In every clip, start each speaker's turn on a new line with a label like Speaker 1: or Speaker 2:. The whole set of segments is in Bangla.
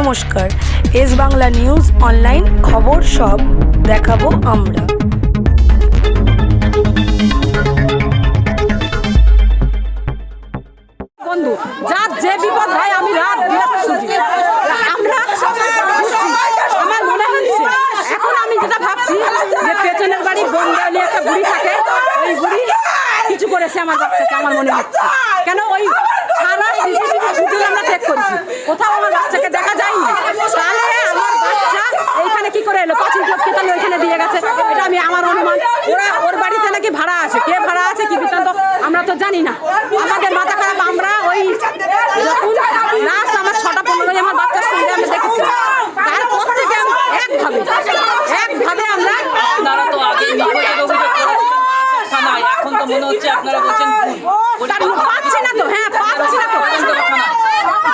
Speaker 1: নমস্কার। এস বাংলা নিউজ অনলাইন খবর সব দেখাবো আমরা।
Speaker 2: বন্ধু যে বিপদ হয় আমি রাত আমরা আমার মনে হচ্ছে, এখন আমি যেটা ভাবছি, যে পেছনের একটা বুড়ি থাকে, ওই বুড়ি কিছু করেছে আমার বাচ্চাকে, আমার মনে হচ্ছে কেন ওই সারা সিসিটিভি ফুটেজ আমরা চেক করেছি কোথাও আমার বাচ্চাকে দেখা যায়নি তাহলে আমার বাচ্চা এইখানে কি করে এলো পাঁচিল চোখকে ওইখানে গেছে। এটা আমি আমার অনুমান। ওরা ওর বাড়িতে নাকি ভাড়া আছে। কে ভাড়া আছে কি বৃত্তান্ত? আমরা তো জানি না। আমাদের মাথা খারাপ। আমরা ওই যখন লাস্ট আমার ছটা পনেরোই আমার বাচ্চার সঙ্গে আমি দেখেছি। তারপর থেকে একভাবে একভাবে আমরা
Speaker 3: তো আগে এখন তো মনে হচ্ছে আপনারা বলছেন
Speaker 2: পাচ্ছি না তো। হ্যাঁ পাচ্ছি না তো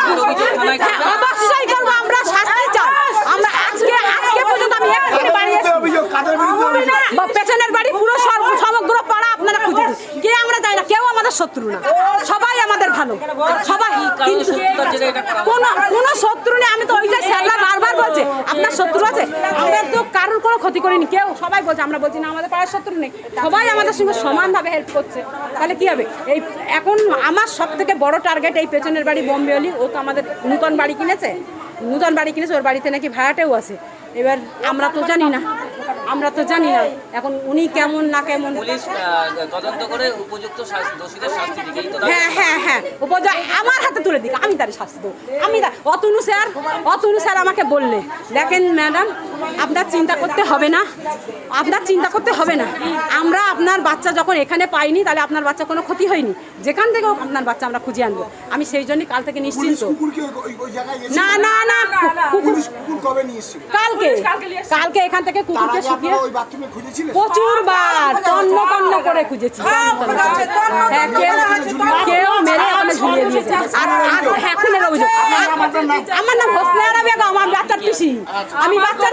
Speaker 3: ভুল অভিযোগ থানায়
Speaker 2: হ্যাঁ, অবশ্যই করব আমরা শাস্তি চাই আমরা আজকে আজকে পর্যন্ত আমি একবারে বাড়ি এসেছি।
Speaker 4: অভিযোগ কাদের বিরুদ্ধে অভিযোগ
Speaker 2: বা পেছনের বাড়ি পুরো সর্ব- সমগ্র পাড়া আপনারা খুঁজে দিন। কে আমরা যাই না কেউ আমাদের শত্রু না। সবাই আমাদের ভালো। সবাই কিন্তু কোনো কোনো শত্রু নেই। আমি তো ওই যে স্যাররা বারবার বলছে, আপনার শত্রু আছে? আমরা তো কারোর কোনো ক্ষতি করিনি। কেউ সবাই বলছে, আমরা বলছি, না, আমাদের পাড়ার শত্রু নেই। সবাই আমাদের সঙ্গে সমানভাবে হেল্প করছে। তাহলে কি হবে? এই এখন আমার সব থেকে বড় টার্গেট এই পেছনের বাড়ি বোম্বে অলি। ও তো আমাদের নূতন বাড়ি কিনেছে। নূতন বাড়ি কিনেছে, ওর বাড়িতে নাকি ভাড়াটেও আছে। এবার আমরা তো জানি না। আমরা তো জানি না। এখন উনি কেমন না কেমন?
Speaker 3: পুলিশ তদন্ত করে উপযুক্ত দোষীদের শাস্তি দিকে।
Speaker 2: হ্যাঁ হ্যাঁ হ্যাঁ। উপযুক্ত আমার হাতে তুলে দিক আমি তার শাস্তি দেবো। আমি অতনু স্যার অতনু স্যার আমাকে বললে দেখেন ম্যাডাম আপনার চিন্তা করতে হবে না আপনার চিন্তা করতে হবে না আমরা আপনার বাচ্চা যখন এখানে পাইনি তাহলে আপনার বাচ্চা কোনো ক্ষতি হয়নি যেখান থেকে হোক আপনার বাচ্চা আমরা খুঁজে আনব আমি সেই জন্যই কাল থেকে নিশ্চিন্ত না না না কুকুর কালকে কালকে এখান থেকে কুকুরকে শুকিয়ে
Speaker 4: আপনারা ওই বাথরুমে খুঁজেছিলেন
Speaker 2: প্রচুর বার তন্ন তন্ন করে খুঁজেছি হ্যাঁ, কেউ মেরে ওখানে ঝুলিয়ে দিয়েছে আর আর হ্যাঁ অভিযোগ আমার নাম হোসনে আরা বেগম আমি বাচ্চার পিসি আমি বাচ্চার